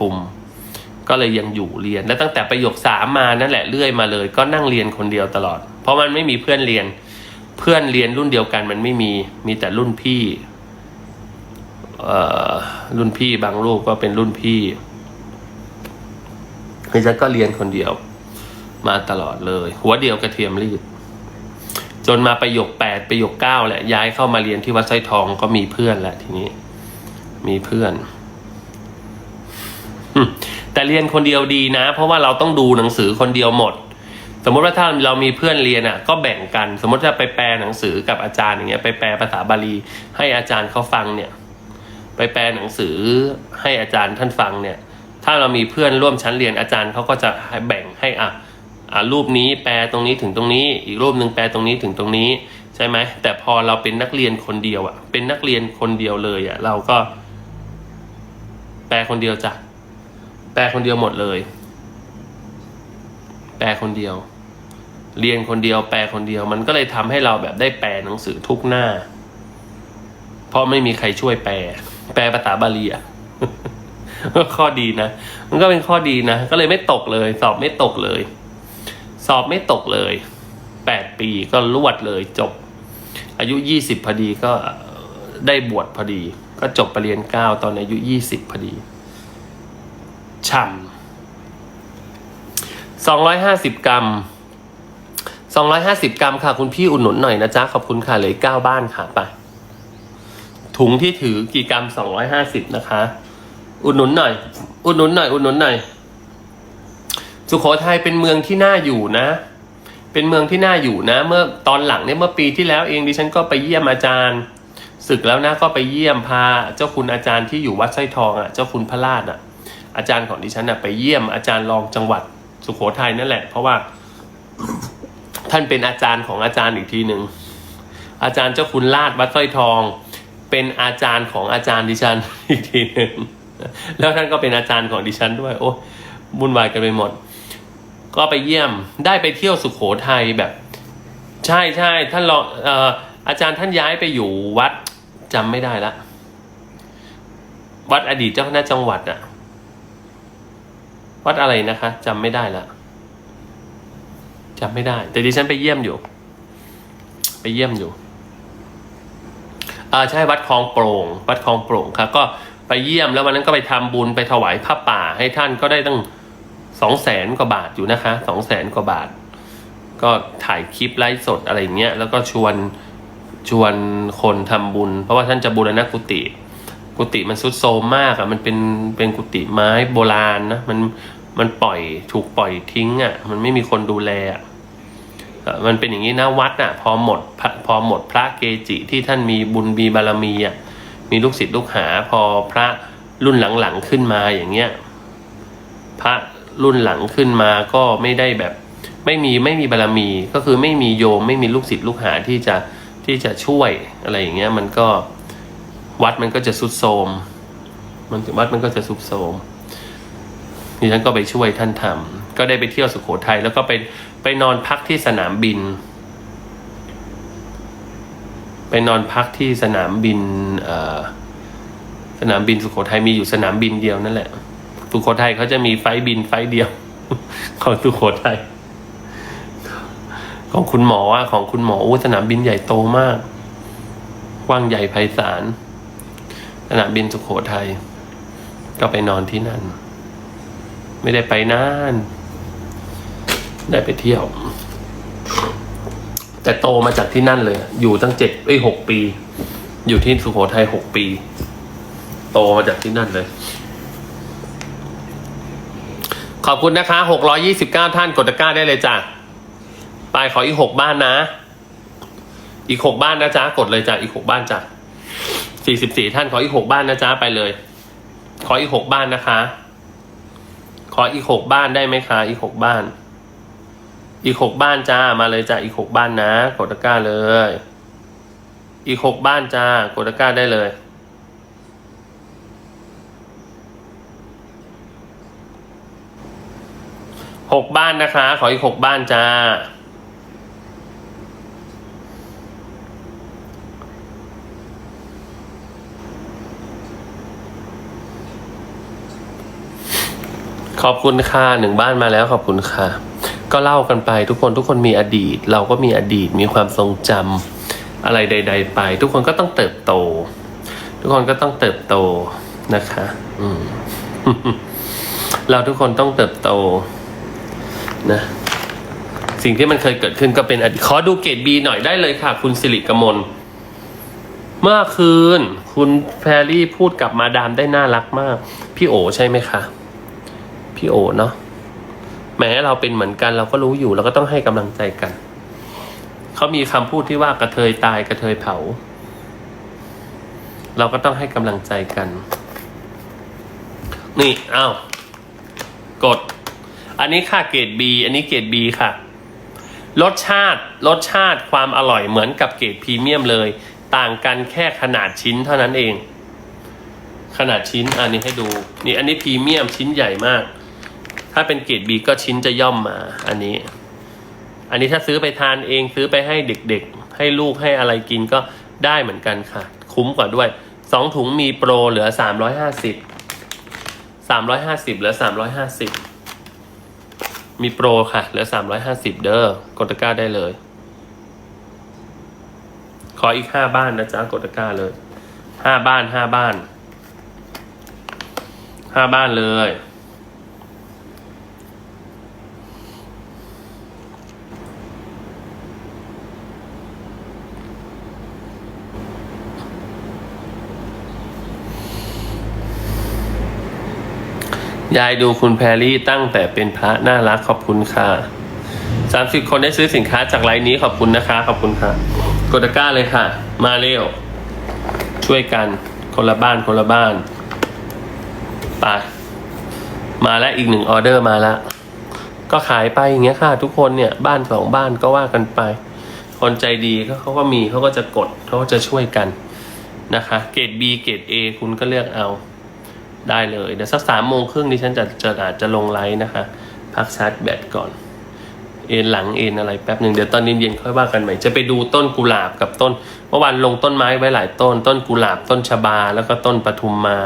ทุม ก็เลยยังอยู่เรียน แล้วตั้งแต่ประโยคสามมานั่นแหละเรื่อยมาเลย ก็นั่งเรียนคนเดียวตลอด เพราะมันไม่มีเพื่อนเรียน เพื่อนเรียนรุ่นเดียวกันมันไม่มีมีแต่รุ่นพี่เอ่อรุ่นพี่บางลูกก็เป็นรุ่นพี่ดิฉันก็เรียนคนเดียว มาตลอดเลย หัวเดียวกระเทียมรีดจนมาประโยคแปดประโยคเก้าแหละย้ายเข้ามาเรียนที่วัดสร้อยทองก็มีเพื่อนแหละทีนี้ มีเพื่อน แต่เรียนคนเดียวดีนะ เพราะว่าเราต้องดูหนังสือคนเดียวหมด สมมติว่าถ้าเรามีเพื่อนเรียนอะ ก็แบ่งกัน สมมติถ้าไปแปลหนังสือกับอาจารย์อย่างเงี้ยไปแปลภาษาบาลี ให้อาจารย์เขาฟังเนี่ย ไปแปลหนังสือให้อาจารย์ท่านฟังเนี่ย ถ้าเรามีเพื่อนร่วมชั้นเรียนอาจารย์เขาก็จะแบ่งให้อะอะรูปนี้แปลตรงนี้ถึงตรงนี้ อีกรูปหนึ่งแปลตรงนี้ถึงตรงนี้ใช่ไหมแต่พอเราเป็นนักเรียนคนเดียวอะ เป็นนักเรียนคนเดียวเลยอะ เราก็ แปลคนเดียวจ้ะ แปลคนเดียวหมดเลย แปลคนเดียว เรียนคนเดียว แปลคนเดียว มันก็เลยทำให้เราแบบได้แปลหนังสือทุกหน้า เพราะไม่มีใครช่วยแปล แปลภาษาบาลีอะก็ข้อดีนะ มันก็เป็นข้อดีนะ ก็เลยไม่ตกเลย สอบไม่ตกเลย สอบไม่ตกเลย แปดปีก็รวดเลยจบ อายุยี่สิบพอดีก็ได้บวชพอดี ก็จบปรริญญาเก้าตอนอายุยี่สิบพอดี ช่ำสองร้อยห้าสิบกรัมสองร้อยห้าสิบกรัมค่ะ คุณพี่อุดหนุนหน่อยนะจ๊ะ ขอบคุณค่ะเหลยเก้าบ้านค่ะไป ถุงที่ถือกี่กรัมสองร้อยห้าสิบนะคะ อุดหนุนหน่อย อุดหนุนหน่อย อุดหนุนหน่อย สุโขทัยเป็นเมืองที่น่าอยู่นะ เป็นเมืองที่น่าอยู่นะ เมื่อตอนหลังเนี่ยเมื่อปีที่แล้วเองดิฉันก็ไปเยี่ยมอาจารย์ศึกแล้วนะก็ไปเยี่ยมพาเจ้าคุณอาจารย์ที่อยู่วัดสร้อยทองอะ เจ้าคุณพระราชอะ อาจารย์ของดิฉันอะไปเยี่ยมอาจารย์รองจังหวัดสุโขทัยนั่นแหละ เพราะว่าท่านเป็นอาจารย์ของอาจารย์อีกทีหนึ่งอาจารย์เจ้าคุณลาดวัดสร้อยทอง เป็นอาจารย์ของอาจารย์ดิฉันอีกทีหนึ่งแล้วท่านก็เป็นอาจารย์ของดิฉันด้วย โอ้บุญวายกันไปหมด ก็ไปเยี่ยมได้ไปเที่ยวสุขโขทัยแบบ ใช่ใช่ท่านรองอออาจารย์ท่านย้ายไปอยู่วัดจำไม่ได้ละ วัดอดีตเจ้าคณะจังหวัดอะ วัดอะไรนะคะจำไม่ได้ละจำไม่ได้ แต่ดิฉันไปเยี่ยมอยู่ ไปเยี่ยมอยู่อ่าใช่วัดคลองโปร่ง วัดคลองโปร่งครับก็ไปเยี่ยมแล้ววันนั้นก็ไปทำบุญไปถวายผ้าป่าให้ท่านก็ได้ตั้งสองแสนกว่าบาทอยู่นะคะสองแสนกว่าบาท ก็ถ่ายคลิปไลฟ์สดอะไรเงี้ยแล้วก็ชวนชวนคนทำบุญ เพราะว่าท่านจะบูรณะกุฏิ กุฏิมันสุดโทรมมากอะมันเป็นเป็นกุฏิไม้โบราณนะมันมันปล่อยถูกปล่อยทิ้งอะมันไม่มีคนดูแลอะเอ่อมันเป็นอย่างนี้นะวัดอะพอหมดพพอหมดพระเกจิที่ท่านมีบุญมีบารมีอะมีลูกศิษย์ลูกหา พอพระรุ่นหลังๆขึ้นมาอย่างเงี้ยพระรุ่นหลังขึ้นมาก็ไม่ได้แบบ ไม่มีไม่มีบารมีก็คือไม่มีโยมไม่มีลูกศิษย์ลูกหาที่จะที่จะช่วยอะไรอย่างเงี้ย มันก็ วัดมันก็จะสุดโทมมันวัดมันก็จะสุดโทมดิฉันก็ไปช่วยท่านทำก็ได้ไปเที่ยวสุโขทัยแล้วก็ไปไปนอนพักที่สนามบิน ไปนอนพักที่สนามบินสนามบินสุโขทัยมีอยู่สนามบินเดียวนั่นแหละสุโขทัยเขาจะมีไฟบินไฟเดียว ของสุโขทัยของคุณหมออะของคุณหมออู้สนามบินใหญ่โตมากกว้างใหญ่ไพศาล สนามบินสุโขทัยก็ไปนอนที่นั่น ไม่ได้ไปนาน ได้ไปเที่ยว แต่โตมาจากที่นั่นเลย อยู่ตั้งเจ็ดเอ้ยหกปี อยู่ที่สุโขทัยหกปี โตมาจากที่นั่นเลย ขอบคุณนะคะหกร้อยี่สิบเก้าท่านกดตะกร้าได้เลยจ้ะไปขออีกหกบ้านนะ อีกหกบ้านนะจ๊ะ กดเลยจ้ะ อีกหกบ้านจ้ะ สี่สิบสี่ท่านขออีกหกบ้านนะจ๊ะไปเลย ขออีกหกบ้านนะคะ ขออีกหกบ้านได้ไหมคะ อีกหกบ้าน อีกหกบ้านจ้ามาเลยจ้ะอีกหกบ้านนะกดตะกร้าเลย อีกหกบ้านจ้ากดตะกร้าได้เลยหกบ้านนะคะ ขออีกหกบ้านจ้า ขอบคุณค่ะหนึ่งบ้านมาแล้วขอบคุณค่ะ ก็เล่ากันไปทุกคนทุกคนมีอดีต เราก็มีอดีตมีความทรงจำอะไรใด ๆ ไป ทุกคนก็ต้องเติบโต ทุกคนก็ต้องเติบโตนะคะ อืมเราทุกคนต้องเติบโต นะ สิ่งที่มันเคยเกิดขึ้นก็เป็นอดีตขอดูเกรดบีหน่อยได้เลยค่ะ คุณสิริกมลเมื่อคืน คุณแพรรี่พูดกับมาดามได้น่ารักมาก พี่โอใช่ไหมคะ พี่โอเนาะแม้เราเป็นเหมือนกันเราก็รู้อยู่เราก็ต้องให้กำลังใจกันเขามีคำพูดที่ว่ากระเทยตายกระเทยเผา เราก็ต้องให้กำลังใจกัน นี่อ้าวกด อันนี้ค่ะเกรด B อันนี้เกรด B ค่ะรสชาติรสชาติความอร่อยเหมือนกับเกรดพรีเมียมเลย ต่างกันแค่ขนาดชิ้นเท่านั้นเอง ขนาดชิ้นอันนี้ให้ดู นี่อันนี้พรีเมียมชิ้นใหญ่มาก ถ้าเป็นเกรด B ก็ชิ้นจะย่อมมา อันนี้ อันนี้ถ้าซื้อไปทานเองซื้อไปให้เด็กๆ ให้ลูกให้อะไรกินก็ได้เหมือนกันค่ะ คุ้มกว่าด้วยสองถุงมีโปรเหลือสามร้อยห้าสิบสามร้อยห้าสิบเหลือสามร้อยห้าสิบมีโปรค่ะ เหลือสามร้อยห้าสิบเด้อกดตะกร้าได้เลย ขออีกห้าบ้านนะจ๊ะกดตะกร้าเลยห้าบ้านห้าบ้านห้าบ้านเลย ยายดูคุณแพรรี่ตั้งแต่เป็นพระน่ารักขอบคุณค่ะสามสิบคนได้ซื้อสินค้าจากไลน์นี้ขอบคุณนะคะ ขอบคุณค่ะกดตะกร้าเลยค่ะ มาเร็ว ช่วยกันคนละบ้านคนละบ้านไปมาแล้วอีกหนึ่งออเดอร์มาแล้ว ก็ขายไปอย่างเงี้ยค่ะ ทุกคนเนี่ยบ้านสองบ้านก็ว่ากันไป คนใจดีก็เขาก็มีเขาก็จะกดเขาก็จะช่วยกันนะคะ เกรด B เกรด A คุณก็เลือกเอา ได้เลย เดี๋ยวสักสามโมงครึ่งดิฉันจะจะอาจจะลงไลฟ์นะคะ พักชาร์จแบตก่อน เอ็นหลังเอ็นอะไรแป๊บหนึ่งเดี๋ยวตอนเย็นๆค่อยว่ากันใหม่ จะไปดูต้นกุหลาบกับต้น เมื่อวานลงต้นไม้ไว้หลายต้น ต้นกุหลาบต้นชบาแล้วก็ต้นปทุมมา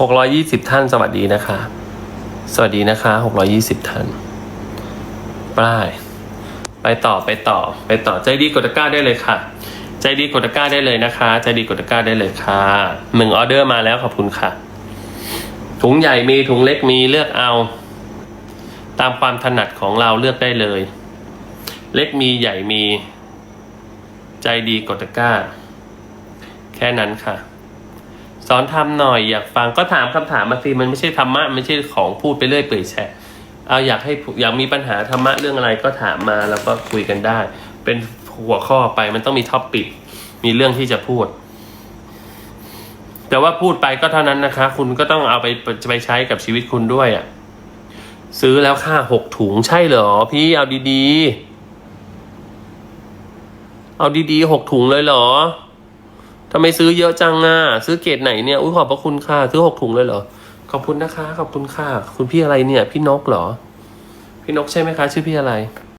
หกร้อยี่สิบท่านสวัสดีนะคะ สวัสดีนะคะหกร้อยี่สิบท่านป้ายไปต่อไปต่อไปต่อใจดีกดตะกร้าได้เลยค่ะ ใจดีกดตะกร้าได้เลยนะคะ ใจดีกดตะกร้าได้เลยค่ะหนึ่งออเดอร์มาแล้วขอบคุณค่ะ ถุงใหญ่มีถุงเล็กมีเลือกเอา ตามความถนัดของเราเลือกได้เลย เล็กมีใหญ่มี ใจดีกดตะกร้า แค่นั้นค่ะ สอนทำหน่อยอยากฟังก็ถามคำถามมาสิมันไม่ใช่ธรรมะไม่ใช่ของพูดไปเรื่อยเปื่อยแฉะเอาอยากให้อยากมีปัญหาธรรมะเรื่องอะไรก็ถามมาแล้วก็คุยกันได้ เป็นหัวข้อไปมันต้องมีท็อปปิกมีเรื่องที่จะพูด แต่ว่าพูดไปก็เท่านั้นนะคะ คุณก็ต้องเอาไปจะไปใช้กับชีวิตคุณด้วยอะ่ะซื้อแล้วค่าหกถุงใช่เหรอ พี่เอาดีๆ เอาดีๆหกถุงเลยเหรอ ทำไมซื้อเยอะจังอะซื้อเกรดไหนเนี่ยอุ้ยขอบพระคุณค่ะ ซื้อหกถุงเลยเหรอ ขอบคุณนะคะ ขอบคุณค่ะ คุณพี่อะไรเนี่ย พี่นกเหรอ พี่นกใช่ไหมคะ ชื่อพี่อะไร